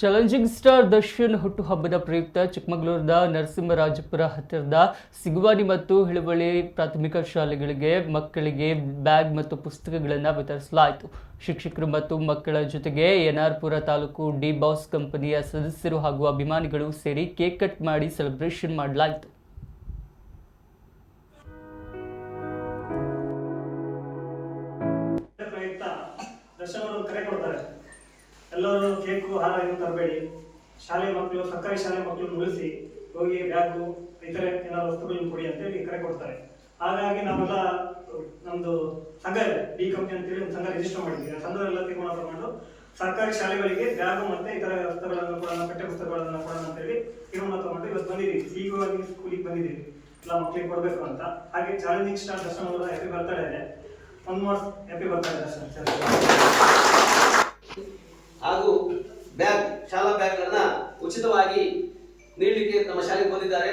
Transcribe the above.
Challenging star Darshan ಹುಟ್ಟುಹಬ್ಬದ ಪ್ರಯುಕ್ತ ಚಿಕ್ಕಮಗಳೂರಿನ ನರಸಿಂಹರಾಜಪುರ ಹತ್ತಿರದ ಸಿಗುವಾನಿ ಮತ್ತು ಹಿಳುವಳ್ಳಿ ಪ್ರಾಥಮಿಕ ಶಾಲೆಗಳಿಗೆ ಮಕ್ಕಳಿಗೆ ಬ್ಯಾಗ್ ಮತ್ತು ಪುಸ್ತಕಗಳನ್ನು ವಿತರಿಸಲಾಯಿತು. ಶಿಕ್ಷಕರು ಮತ್ತು ಮಕ್ಕಳ ಜೊತೆಗೆ ಎನ್ಆರ್ಪುರ ತಾಲೂಕು ಡಿ ಬಾಸ್ ಕಂಪನಿಯ ಸದಸ್ಯರು ಹಾಗೂ ಅಭಿಮಾನಿಗಳು ಸೇರಿ ಕೇಕ್ ಕಟ್ ಮಾಡಿ ಸೆಲೆಬ್ರೇಷನ್ ಮಾಡಲಾಯಿತು. ಎಲ್ಲರೂ ಕೇಕು ಏನು ತರಬೇಡಿ. ಶಾಲೆ ಮಕ್ಕಳು, ಸರ್ಕಾರಿ ಶಾಲೆ ಮಕ್ಕಳು ಉಳಿಸಿ ಹೋಗಿ ಬ್ಯಾಗು, ಇತರೆ ಏನಾದ್ರು ವಸ್ತುಗಳನ್ನು ಕೊಡಿ ಅಂತೇಳಿ ಕರೆ ಕೊಡ್ತಾರೆ. ಹಾಗಾಗಿ ನಾವೆಲ್ಲ, ನಮ್ದು ಸಂಘ ಇದೆ ಡಿ ಕಂಪ್ನಿ ಅಂತೇಳಿ ಒಂದು ಸಂಘ ರಿಜಿಸ್ಟರ್ ಮಾಡಿದ್ವಿ. ಆ ಸಂಘದೆಲ್ಲ ತೀರ್ಮಾನ ತಗೊಂಡು ಸರ್ಕಾರಿ ಶಾಲೆಗಳಿಗೆ ಬ್ಯಾಗು ಮತ್ತೆ ಇತರ ವಸ್ತುಗಳನ್ನು ಕೊಡೋಣ, ಪಠ್ಯ ಪುಸ್ತಕಗಳನ್ನು ಕೊಡೋಣ ಅಂತೇಳಿ ತೀರ್ಮಾನ ತಗೊಂಡು ಇವತ್ತು ಬಂದಿದ್ದೀವಿ. ಈಗ ಸ್ಕೂಲಿಗೆ ಬಂದಿದ್ದೀವಿ ಎಲ್ಲ ಮಕ್ಕಳಿಗೆ ಕೊಡಬೇಕು ಅಂತ. ಹಾಗೆ ಚಾಲೆಂಜಿಂಗ್ ಸ್ಟಾರ್ ದರ್ಶನ ಅವರ ಹ್ಯಾಪಿ ಬರ್ತಾ ಇದೆ. ಒನ್ ಮಾರ್ಸ್ ಹ್ಯಾಪಿ ಬರ್ತಾ ಇದೆ ಸರ್ ಹಾಗೂ ಬ್ಯಾಗ್ ಶಾಲಾ ಬ್ಯಾಗ್ಗಳನ್ನ ಉಚಿತವಾಗಿ ನೀಡಲಿಕ್ಕೆ ನಮ್ಮ ಶಾಲೆಗೆ ಬಂದಿದ್ದಾರೆ.